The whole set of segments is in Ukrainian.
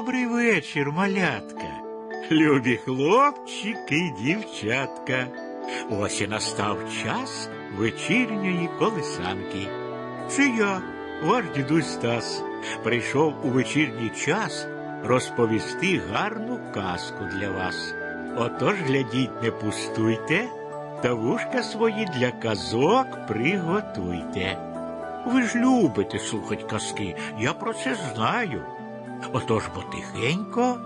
Добрий вечір, малятка, любі хлопчики й дівчатка. Ось і настав час вечірньої колисанки. Це я, ваш дідусь Стас, прийшов у вечірній час розповісти гарну казку для вас. Отож глядіть, не пустуйте, та вушка свої для казок приготуйте. Ви ж любите слухать казки, я про це знаю. Отож потихенько,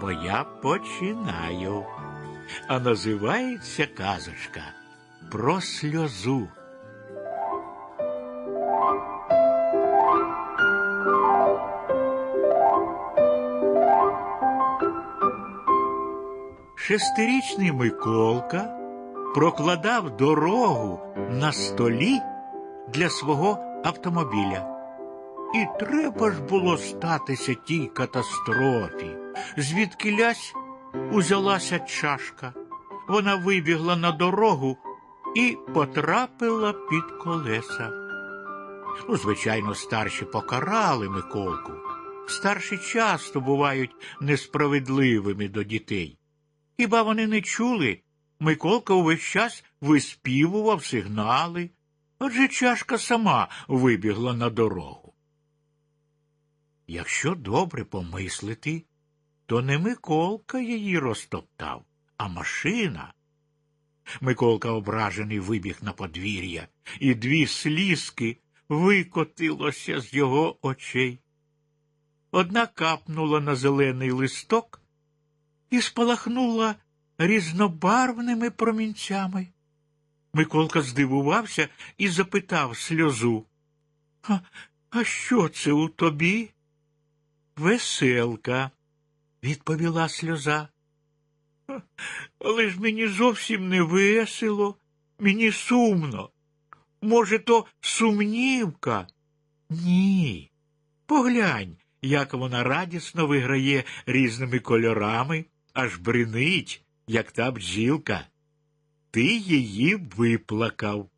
бо я починаю. А називається казочка про сльозу. Шестирічний Миколка прокладав дорогу на столі для свого автомобіля. І треба ж було статися тій катастрофі. Звідки лясь узялася чашка. Вона вибігла на дорогу і потрапила під колеса. Ну, звичайно, старші покарали Миколку. Старші часто бувають несправедливими до дітей. Хіба вони не чули? Миколка увесь час виспівував сигнали, адже чашка сама вибігла на дорогу. Якщо добре помислити, то не Миколка її розтоптав, а машина. Миколка ображений вибіг на подвір'я, і дві слізки викотилося з його очей. Одна капнула на зелений листок і спалахнула різнобарвними промінцями. Миколка здивувався і запитав сльозу. А, а що це у тобі? Веселка, відповіла сльоза. Але ж мені зовсім не весело, мені сумно. Може, то сумнівка? Ні. Поглянь, як вона радісно виграє різними кольорами, аж бринить, як та бджілка. Ти її виплакав.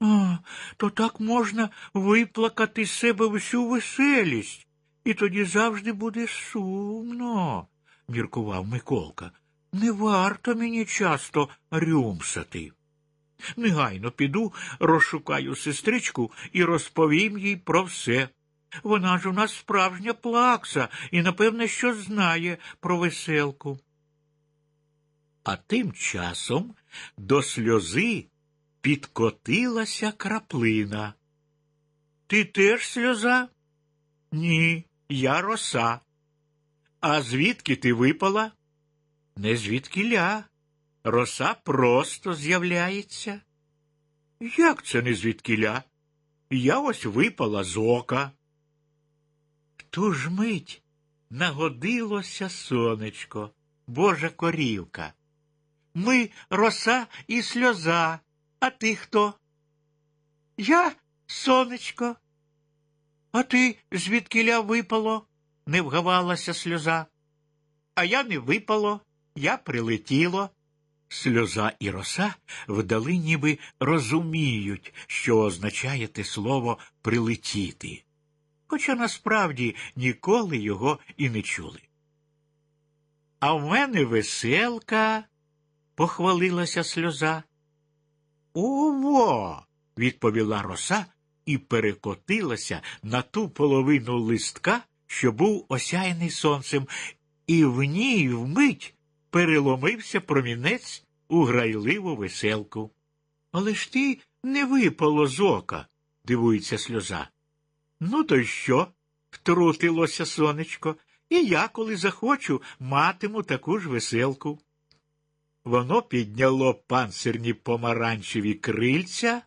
А, то так можна виплакати з себе всю веселість, і тоді завжди буде сумно, міркував Миколка. Не варто мені часто рюмсати. Негайно піду, розшукаю сестричку і розповім їй про все. Вона ж у нас справжня плакса і, напевне, що знає про веселку. А тим часом до сльози підкотилася краплина. Ти теж сльоза? Ні, я роса. А звідки ти випала? Не звідкіля. Роса просто з'являється. Як це не звідкіля? Я ось випала з ока. В ту ж мить нагодилося сонечко, божа корівка. Ми роса і сльоза, а ти хто? Я сонечко. А ти звідкіля випало? не вгавалася сльоза. А я не випало, я прилетіло. Сльоза і роса вдали ніби розуміють, що означає те слово прилетіти, хоча насправді ніколи його і не чули. А в мене веселка, похвалилася сльоза. Ово. відповіла роса і перекотилася на ту половину листка, що був осяяний сонцем, і в ній вмить переломився промінець у грайливу веселку. Але ж ти не випало з ока, дивується сльоза. Ну, то що? втрутилося сонечко, і я, коли захочу, матиму таку ж веселку. Воно підняло панцирні помаранчеві крильця,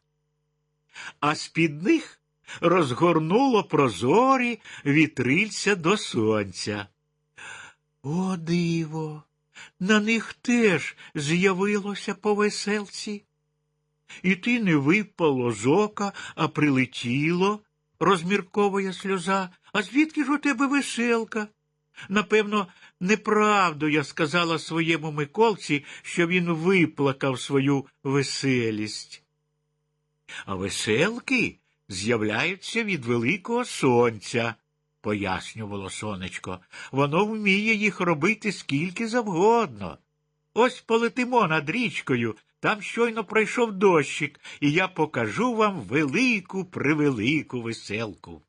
а з-під них розгорнуло прозорі вітрильця до сонця. О, диво! На них теж з'явилося по веселці. І ти не випало з ока, а прилетіло, розмірковує сльоза. А звідки ж у тебе веселка? Напевно, неправду я сказала своєму Миколці, що він виплакав свою веселість. А веселки з'являються від великого сонця, пояснювало сонечко. Воно вміє їх робити скільки завгодно. Ось полетимо над річкою, там щойно пройшов дощик, і я покажу вам велику превелику веселку.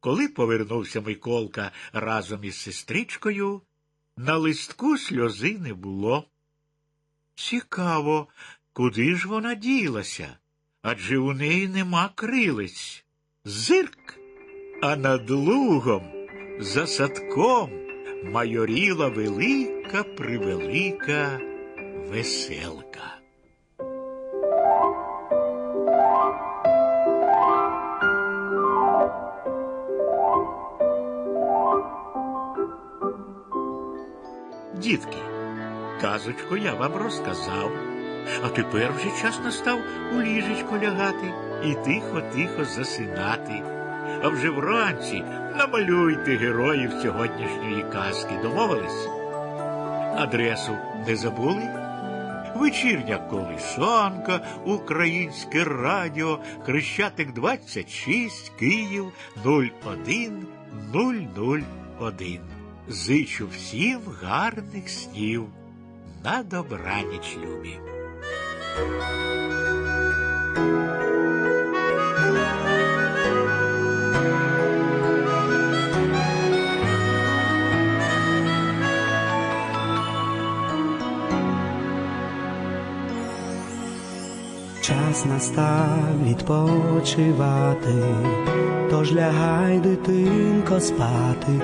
Коли повернувся Миколка разом із сестричкою, на листку сльози не було. Цікаво, куди ж вона ділася? Адже у неї нема крилиць. Зирк, а над лугом, за садком майоріла велика превелика веселка. Дітки, казочку я вам розказав, а тепер вже час настав у ліжечко лягати і тихо-тихо засинати. А вже вранці намалюйте героїв сьогоднішньої казки. Домовились? Адресу не забули? Вечірня колишанка, Українське радіо, Хрещатик 26, Київ 01001. Зичу всім гарних снів. На добраніч, любі. Час настав відпочивати, тож лягай, дитинко, спати,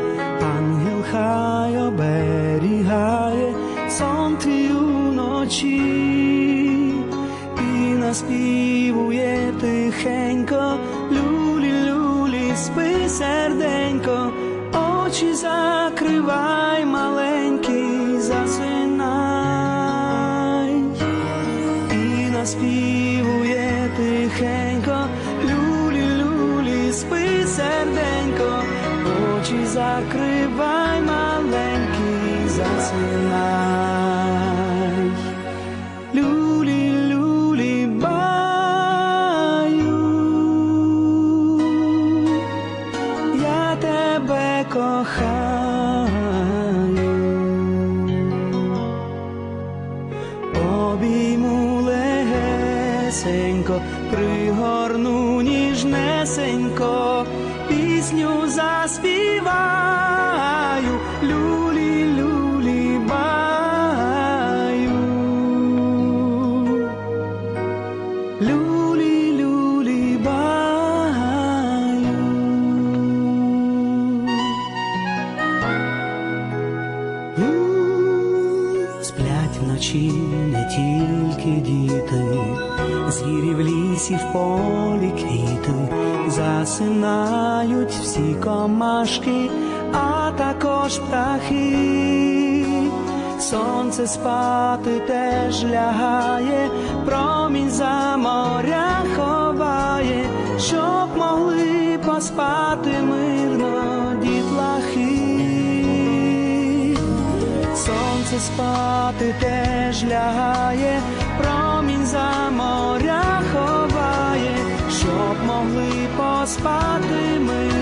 ангел хай оберігає сон твій уночі наспівує тихенько, люлі, люлі, спи серденько, очі закривай маленький, засинай. І наспівує тихенько, люлі, люлі, спи серденько, очі закривай маленький, засинай. Кохаю. Обійму легесенько, пригорну ніжнесенько, пісню заспіваю, тільки діти, звірі в лісі, в полі квіти, засинають всі комашки, а також птахи. Сонце спати теж лягає, промінь за моря ховає, щоб могли поспати мирно Сонце спати теж лягає, промінь за моря ховає, щоб могли поспати мирно